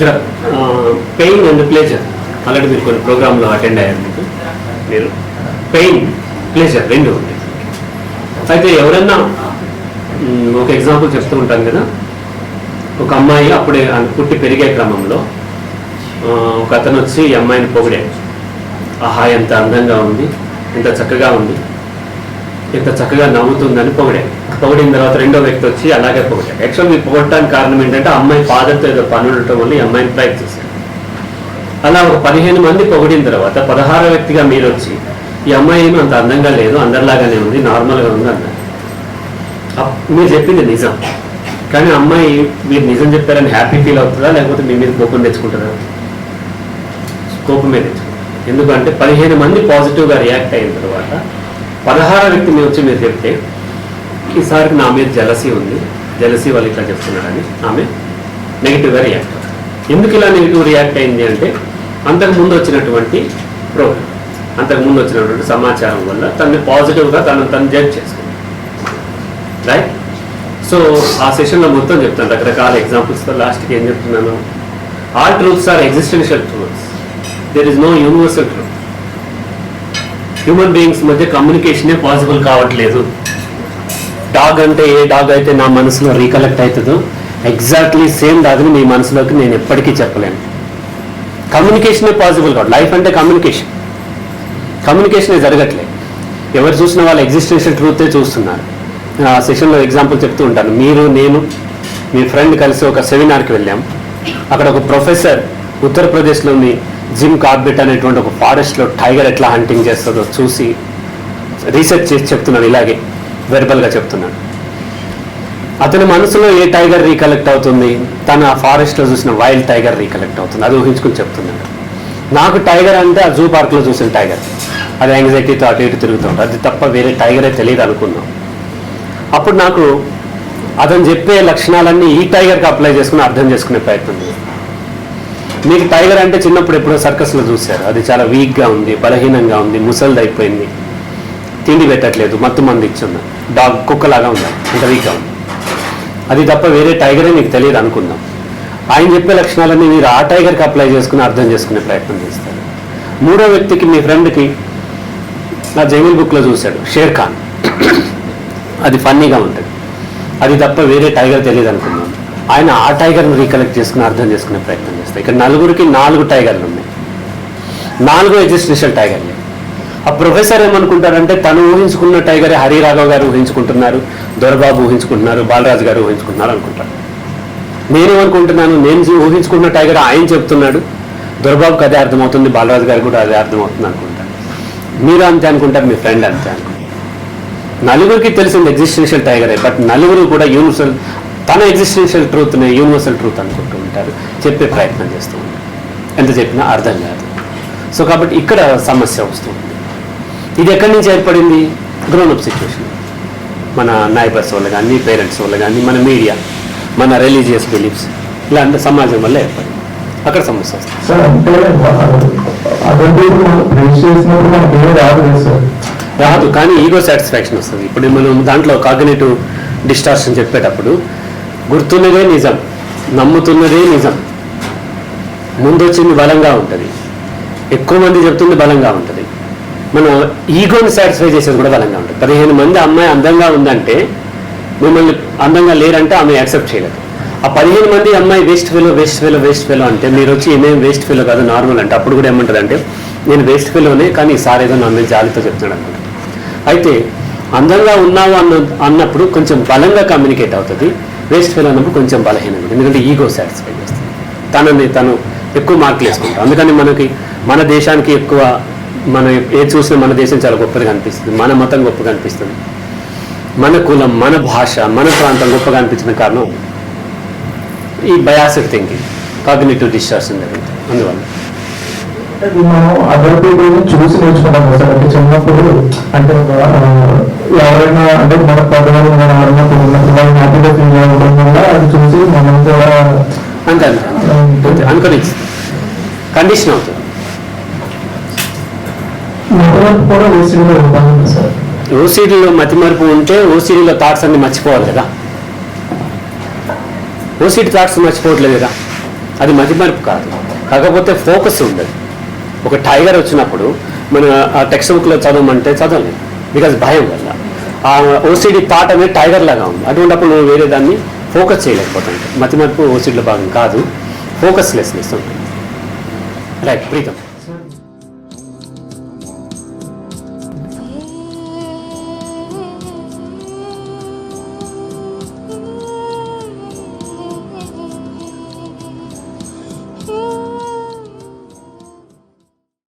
ఇక్కడ pain and pleasure already మీరు కొన్ని ప్రోగ్రాంలో అటెండ్ అయ్యారు మీకు. మీరు పెయిన్ ప్లేజర్ రెండు ఉంటాయి. అయితే ఎవరన్నా ఒక ఎగ్జాంపుల్ చెప్తూ ఉంటాను కదా. ఒక అమ్మాయి అప్పుడే పుట్టి పెరిగే క్రమంలో ఒక అతను వచ్చి ఈ అమ్మాయిని పొగిడాడు. ఆహా ఎంత అందంగా ఉంది ఎంత చక్కగా ఉంది. ఇంత చక్కగా నవ్వుతుందని పొగిడాడు. పొగిడిన తర్వాత రెండో వ్యక్తి వచ్చి అలాగే పొగిడాడు. యాక్చువల్ మీరు పొగడటానికి కారణం ఏంటంటే అమ్మాయి ఫాదర్తో ఏదో పని ఉండటం వల్ల ఈ అమ్మాయిని ట్రై చేశాడు. అలా ఒక పదిహేను మంది పొగిడిన తర్వాత పదహారో వ్యక్తిగా మీరు వచ్చి ఈ అమ్మాయి ఏమీ అంత అందంగా లేదు అందరిలాగానే ఉంది నార్మల్గా ఉంది అన్నారు. అప్- మీరు చెప్పింది నిజం. కానీ అమ్మాయి మీరు నిజం చెప్పారని హ్యాపీ ఫీల్ అవుతుందా లేకపోతే మీ మీద కోపం తెచ్చుకుంటుందా? కోపమే తెచ్చుకుంటుంది. ఎందుకంటే పదిహేను మంది పాజిటివ్గా రియాక్ట్ అయిన తర్వాత పదహార వ్యక్తి మీద వచ్చి మీరు చెప్తే ఈసారికి నా మీద జలసీ ఉంది. జలసీ వాళ్ళు ఇట్లా చెప్తున్నాడని ఆమె నెగిటివ్గా రియాక్ట్ ఎందుకు ఇలా నెగిటివ్ రియాక్ట్ అయింది అంటే అంతకు ముందు వచ్చినటువంటి ప్రోగ్రామ్ అంతకు ముందు వచ్చినటువంటి సమాచారం వల్ల తనని పాజిటివ్గా తను తను జడ్జ్ చేసుకుంది. రైట్ సో ఆ సెషన్లో మొత్తం చెప్తాను. రకరకాల ఎగ్జాంపుల్స్తో లాస్ట్కి ఏం చెప్తున్నాను? All truths are existential truths there is no universal truth human beings మధ్య కమ్యూనికేషనే పాసిబుల్ కావట్లేదు. డాగ్ అంటే ఏ డాగ్ అయితే నా మనసులో రీకలెక్ట్ అవుతుందో ఎగ్జాక్ట్లీ సేమ్ డాగ్ని మీ మనసులోకి నేను ఎప్పటికీ చెప్పలేను. కమ్యూనికేషనే పాసిబుల్ కాదు లైఫ్ అంటే కమ్యూనికేషన్. కమ్యూనికేషనే జరగట్లేదు ఎవరు చూసిన వాళ్ళ ఎగ్జిస్టెన్షియల్ ట్రూతే చూస్తున్నారు. ఆ సెషన్లో ఎగ్జాంపుల్ చెప్తూ ఉంటాను. మీరు నేను మీ ఫ్రెండ్ కలిసి ఒక సెమినార్కి వెళ్ళాం. అక్కడ ఒక ప్రొఫెసర్ ఉత్తరప్రదేశ్లోని జిమ్ కార్బెట్ అనేటువంటి ఒక ఫారెస్ట్లో టైగర్ ఎట్లా హంటింగ్ చేస్తుందో చూసి రీసెర్చ్ చేసి చెప్తున్నాను ఇలాగే వెర్బల్గా చెప్తున్నాను. అతని మనసులో ఏ టైగర్ రీకలెక్ట్ అవుతుంది? తను ఆ ఫారెస్ట్లో చూసిన వైల్డ్ టైగర్ రీకలెక్ట్ అవుతుంది. అది ఊహించుకుని చెప్తున్నాడు నాకు టైగర్ అంటే ఆ జూ పార్క్లో చూసిన టైగర్. అది యాంగ్జైటీతో అటు ఇటు తిరుగుతుంటుంది అది తప్ప వేరే టైగరే తెలియదు అనుకున్నాం అప్పుడు నాకు అతను చెప్పే లక్షణాలన్నీ ఈ టైగర్కి అప్లై చేసుకుని అర్థం చేసుకునే ప్రయత్నం చేస్తాను. మీకు టైగర్ అంటే చిన్నప్పుడు ఎప్పుడో సర్కస్లో చూశారు. అది చాలా వీక్గా ఉంది బలహీనంగా ఉంది ముసలిది అయిపోయింది తిండి పెట్టట్లేదు మత్తు మంది ఇచ్చుంది డాగ్ కుక్కలాగా ఉంది అంత వీక్గా ఉంది. అది తప్ప వేరే టైగరే మీకు తెలియదు అనుకుందాం. ఆయన చెప్పే లక్షణాలన్నీ మీరు ఆ టైగర్కి అప్లై చేసుకుని అర్థం చేసుకునే ప్రయత్నం చేస్తారు. మూడో వ్యక్తికి మీ ఫ్రెండ్కి నా జంగిల్ బుక్లో చూశాడు షేర్ ఖాన్ అది ఫన్నీగా ఉంటుంది. అది తప్ప వేరే టైగర్ తెలియదు అనుకున్నాం ఆయన ఆ టైగర్ను రీకలెక్ట్ చేసుకుని అర్థం చేసుకునే ప్రయత్నం చేస్తాయి ఇక్కడ నలుగురికి నాలుగు టైగర్లు ఉన్నాయి. నాలుగు ఎగ్జిస్టెన్షియల్ టైగర్లే. ఆ ప్రొఫెసర్ ఏమనుకుంటారంటే తను ఊహించుకున్న టైగరే హరిరాఘవ్ గారు ఊహించుకుంటున్నారు దొరబాబు ఊహించుకుంటున్నారు బాలరాజు గారు ఊహించుకుంటున్నారు అనుకుంటారు నేను అనుకుంటున్నాను నేను ఊహించుకున్న టైగర్ ఆయన చెప్తున్నాడు దొరబాబుకి అదే అర్థమవుతుంది బాలరాజు గారు కూడా అదే అర్థమవుతుంది అనుకుంటాను మీరు అంతే అనుకుంటారు మీ ఫ్రెండ్ అంతే అనుకుంటారు నలుగురికి తెలిసింది ఎగ్జిస్టెన్షియల్ టైగరే బట్ నలుగురు కూడా యూనివర్సల్ తన ఎగ్జిస్టెన్షియల్ ట్రూత్ని యూనివర్సల్ ట్రూత్ అనుకుంటూ ఉంటారు. చెప్పే ప్రయత్నం చేస్తూ ఉంటారు. ఎంత చెప్పినా అర్థం కాదు. సో కాబట్టి ఇక్కడ సమస్య వస్తుంది ఇది ఎక్కడి నుంచి ఏర్పడింది? గ్రోనప్ సిచ్యువేషన్ మన నైబర్స్ వల్ల కానీ పేరెంట్స్ వల్ల కానీ మన మీడియా మన రిలీజియస్ బిలీఫ్స్ ఇలాంటి సమాజం వల్ల ఏర్పడింది. అక్కడ సమస్య రాదు కానీ ఈగో సాటిస్ఫాక్షన్ వస్తుంది. ఇప్పుడు మనం దాంట్లో కాగ్నేటివ్ డిస్టార్షన్ చెప్పేటప్పుడు గుర్తున్నదే నిజం నమ్ముతున్నదే నిజం. ముందొచ్చింది బలంగా ఉంటుంది. ఎక్కువ మంది చెప్తుంది బలంగా ఉంటుంది. మనం ఈగోని సాటిస్ఫై చేసేది కూడా బలంగా ఉంటుంది. పదిహేను మంది అమ్మాయి అందంగా ఉందంటే మిమ్మల్ని అందంగా లేరంటే ఆమె యాక్సెప్ట్ చేయలేదు. ఆ పదిహేను మంది అమ్మాయి waste fellow waste fellow waste fellow అంటే మీరు వచ్చి ఏమేం వేస్ట్ ఫెలో కాదు నార్మల్ అంటే అప్పుడు కూడా ఏమంటారు అంటే నేను వేస్ట్ ఫెలోనే కానీ ఈసారి ఏదో నా మీద జాలితో చెప్తున్నాడు అనమాట అయితే అందంగా ఉన్నావు అన్న అన్నప్పుడు కొంచెం బలంగా కమ్యూనికేట్ అవుతుంది. వేస్ట్ ఫెయిల్ అన్నప్పుడు కొంచెం బలహీనం ఎందుకంటే ఈగో సాటిస్ఫై చేస్తుంది. తనని తను ఎక్కువ మార్కులు వేసుకుంటాం అందుకని మనకి మన దేశానికి ఎక్కువ మనం ఏ చూసినా మన దేశం చాలా గొప్పగా అనిపిస్తుంది మన మతం గొప్పగా అనిపిస్తుంది. మన కులం మన భాష మన ప్రాంతం గొప్పగా అనిపించిన కారణం ఈ బయాసిడ్ థింకింగ్ కాగ్నేటివ్ డిస్టార్షన్ జరుగుతుంది. అందువల్ల మనం అదర్ చూసి నేర్చుకుంటాం సార్. అంటే చిన్నప్పుడు అంటే ఎవరైనా అంటే మన పదవులు మన అన్నప్పుడు హ్యాపీగా కండిషన్ అవుతుంది. ఓసీడీలో మతిమరుపు ఉంటే ఓసీడీలో థాట్స్ అన్ని మర్చిపోవాలి కదా. ఓసీడీ థాట్స్ మర్చిపోవట్లేదు కదా. అది మతిమరుపు కాదు. కాకపోతే ఫోకస్ ఉండదు. ఒక టైగర్ వచ్చినప్పుడు మన ఆ టెక్స్ట్ బుక్లో చదవమంటే చదవలేదు బికాజ్ భయం వల్ల. ఆ ఓసిడి థాట్ అనేది టైగర్ లాగా ఉంది. అటువంటిప్పుడు నువ్వు వేరే దాన్ని ఫోకస్ చేయలేకపోతాను మతిమరుపు ఓసిడిలో భాగం కాదు. ఫోకస్ లెస్నెస్ ఉంటుంది. రైట్ ప్రీతం